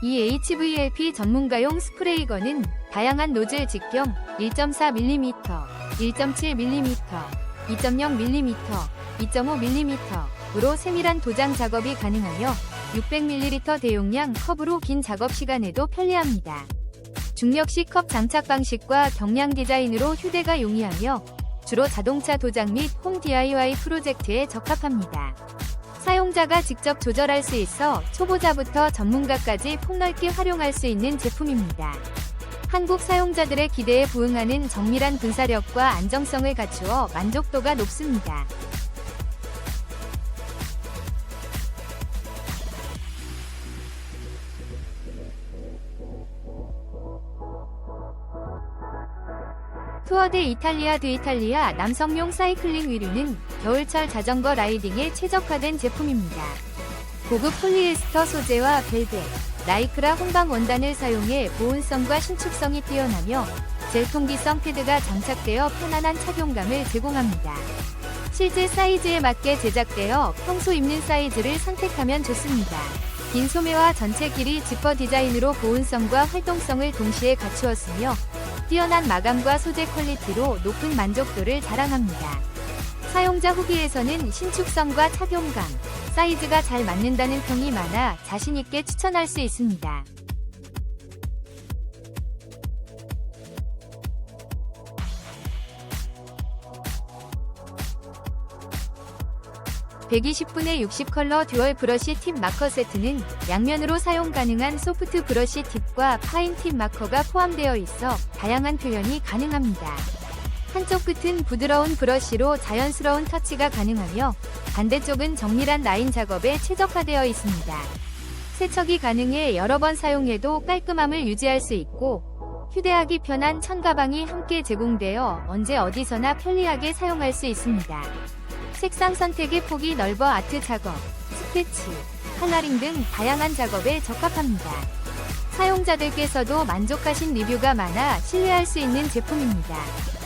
이 HVLP 전문가용 스프레이건은 다양한 노즐 직경 1.4mm, 1.7mm, 2.0mm, 2.5mm으로 세밀한 도장 작업이 가능하며 600ml 대용량 컵으로 긴 작업 시간에도 편리합니다. 중력식 컵 장착 방식과 경량 디자인으로 휴대가 용이하며 주로 자동차 도장 및 홈 DIY 프로젝트에 적합합니다. 사용자가 직접 조절할 수 있어 초보자부터 전문가까지 폭넓게 활용할 수 있는 제품입니다. 한국 사용자들의 기대에 부응하는 정밀한 분사력과 안정성을 갖추어 만족도가 높습니다. 투어드 이탈리아 드 이탈리아 남성용 사이클링 위류는 겨울철 자전거 라이딩에 최적화된 제품입니다. 고급 폴리에스터 소재와 벨벳, 라이크라 혼방 원단을 사용해 보온성과 신축성이 뛰어나며 젤통기성 패드가 장착되어 편안한 착용감을 제공합니다. 실제 사이즈에 맞게 제작되어 평소 입는 사이즈를 선택하면 좋습니다. 긴 소매와 전체 길이 지퍼 디자인으로 보온성과 활동성을 동시에 갖추었으며 뛰어난 마감과 소재 퀄리티로 높은 만족도를 자랑합니다. 사용자 후기에서는 신축성과 착용감, 사이즈가 잘 맞는다는 평이 많아 자신있게 추천할 수 있습니다. (120분의 60 컬러 듀얼 브러쉬 팁 마커 세트는 양면으로 사용 가능한 소프트 브러쉬 팁과 파인 팁 마커가 포함되어 있어 다양한 표현이 가능합니다. 한쪽 끝은 부드러운 브러쉬로 자연스러운 터치가 가능하며 반대쪽은 정밀한 라인 작업에 최적화되어 있습니다. 세척이 가능해 여러 번 사용해도 깔끔함을 유지할 수 있고 휴대하기 편한 천 가방이 함께 제공되어 언제 어디서나 편리하게 사용할 수 있습니다. 색상 선택의 폭이 넓어 아트 작업, 스케치, 컬러링 등 다양한 작업에 적합합니다. 사용자들께서도 만족하신 리뷰가 많아 신뢰할 수 있는 제품입니다.